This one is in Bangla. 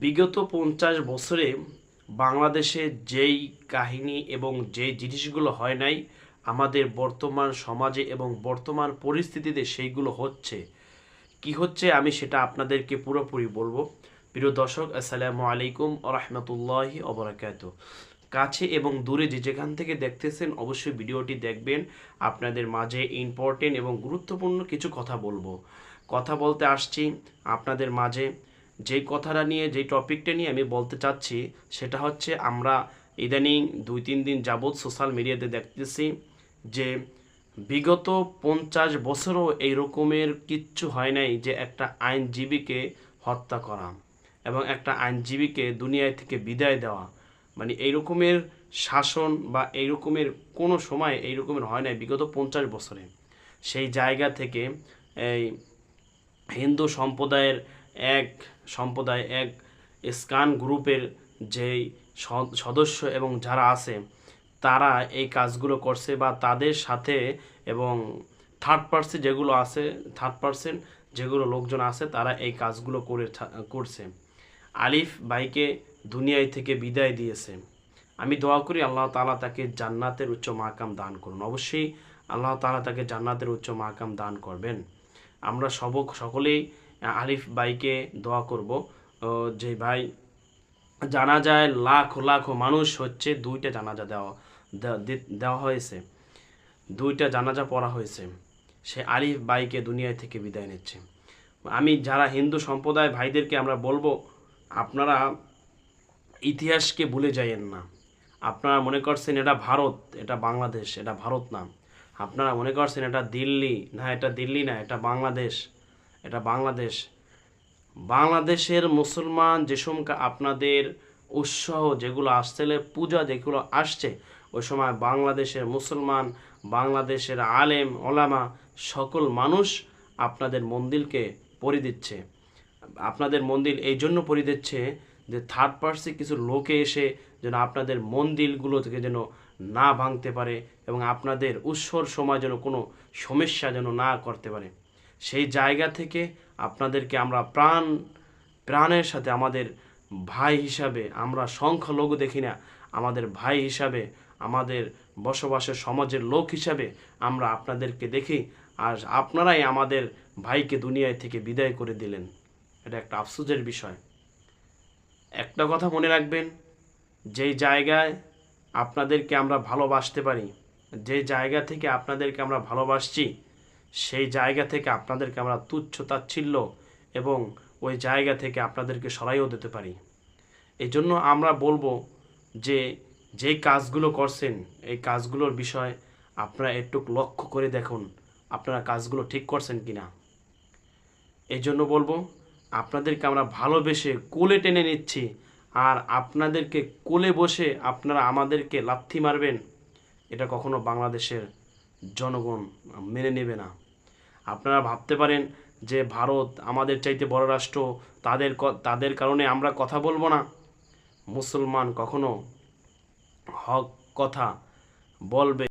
বিগত পঞ্চাশ বছরে বাংলাদেশে যেই কাহিনী এবং যেই জিনিসগুলো হয় নাই, আমাদের বর্তমান সমাজে এবং বর্তমান পরিস্থিতিতে সেইগুলো হচ্ছে। কি হচ্ছে আমি সেটা আপনাদেরকে পুরোপুরি বলব। প্রিয় দর্শক, আসসালামু আলাইকুম রহমতুল্লাহি অবরাকাত কাছে এবং দূরে যে যেখান থেকে দেখতেছেন অবশ্যই ভিডিওটি দেখবেন। আপনাদের মাঝে ইম্পর্টেন্ট এবং গুরুত্বপূর্ণ কিছু কথা বলব। কথা বলতে আসছি আপনাদের মাঝে যেই কথাটা নিয়ে, যেই টপিকটা নিয়ে আমি বলতে চাচ্ছি, সেটা হচ্ছে আমরা ইদানিং দুই তিন দিন যাবৎ সোশ্যাল মিডিয়াতে দেখতেছি যে বিগত পঞ্চাশ বছরও এই রকমের কিচ্ছু হয় নাই যে একটা আইনজীবীকে হত্যা করা এবং একটা আইনজীবীকে দুনিয়ায় থেকে বিদায় দেওয়া। মানে এই রকমের শাসন বা এই রকমের কোনো সময় এই রকমের হয় নাই বিগত পঞ্চাশ বছরে। সেই জায়গা থেকে এই হিন্দু সম্প্রদায়ের এক সম্প্রদায়, এক স্কান গ্রুপের যেই সদস্য এবং যারা আছে, তারা এই কাজগুলো করছে বা তাদের সাথে এবং থার্ড পার্সন যেগুলো আছে থার্ড পার্সন যেগুলো লোকজন আছে, তারা এই কাজগুলো করে করছে। আলিফ ভাইকে দুনিয়ায় থেকে বিদায় দিয়েছে। আমি দোয়া করি আল্লাহ তালা তাকে জান্নাতের উচ্চ মাকাম দান করুন। অবশ্যই আল্লাহ তালা তাকে জান্নাতের উচ্চ মাকাম দান করবেন। আমরা সবক সকলেই আলিফ ভাইকে দোয়া করব। যে ভাই জানা যায় লাখ লাখ মানুষ হচ্ছে দুইটা জানাজা দেওয়া দেওয়া হয়েছে। দুইটা জানাজা পড়া হয়েছে। সে আলিফ ভাইকে দুনিয়া থেকে বিদায় নিচ্ছে। আমি যারা হিন্দু সম্প্রদায়, ভাইদেরকে আমরা বলব, আপনারা ইতিহাসকে ভুলে যাইয়েন না। আপনারা মনে করছেন এটা ভারত, এটা বাংলাদেশ, এটা ভারত না। আপনারা মনে করছেন এটা দিল্লি, না, এটা দিল্লি না, এটা বাংলাদেশ। এটা বাংলাদেশ। বাংলাদেশের মুসলমান যে সময় আপনাদের উৎসাহ যেগুলো আসছে পূজা যেগুলো আসছে, ওই সময় বাংলাদেশের মুসলমান, বাংলাদেশের আলেম, ওলামা সকল মানুষ আপনাদের মন্দিরকে পরি দিচ্ছে। আপনাদের মন্দির এই জন্য পরি দিচ্ছে যে থার্ড পার্সি কিছু লোকে এসে যেন আপনাদের মন্দিরগুলো থেকে যেন না ভাঙতে পারে এবং আপনাদের উৎসর সময় যেন কোনো সমস্যা যেন না করতে পারে। সেই জায়গা থেকে আপনাদেরকে আমরা প্রাণ, প্রাণের সাথে আমাদের ভাই হিসাবে, আমরা সংখ্যালঘু দেখি না, আমাদের ভাই হিসাবে, আমাদের বসবাসের সমাজের লোক হিসাবে আমরা আপনাদেরকে দেখি, আর আপনারাই আমাদের ভাইকে দুনিয়ায় থেকে বিদায় করে দিলেন। এটা একটা আফসোসের বিষয়। একটা কথা মনে রাখবেন, যেই জায়গায় আপনাদেরকে আমরা ভালোবাসতে পারি যে জায়গা থেকে আপনাদেরকে আমরা ভালোবাসছি সেই জায়গা থেকে আপনাদেরকে আমরা তুচ্ছ তাচ্ছিল্য এবং ওই জায়গা থেকে আপনাদেরকে সরাইও দিতে পারি। এই জন্য আমরা বলব যে যে কাজগুলো করছেন, এই কাজগুলোর বিষয় আপনারা একটু লক্ষ্য করে দেখুন, আপনারা কাজগুলো ঠিক করছেন কি না এই জন্য বলব, আপনাদেরকে আমরা ভালোবেসে কোলে টেনে নিচ্ছি, আর আপনাদেরকে কোলে বসে আপনারা আমাদেরকে লাথি মারবেন, এটা কখনো বাংলাদেশের জনগণ মেনে নেবে না। আপনারা ভাবতে পারেন যে ভারত আমাদের চাইতে বড় রাষ্ট্র, তাদের তাদের কারণে আমরা কথা বলব না। মুসলমান কখনো হক কথা বলবে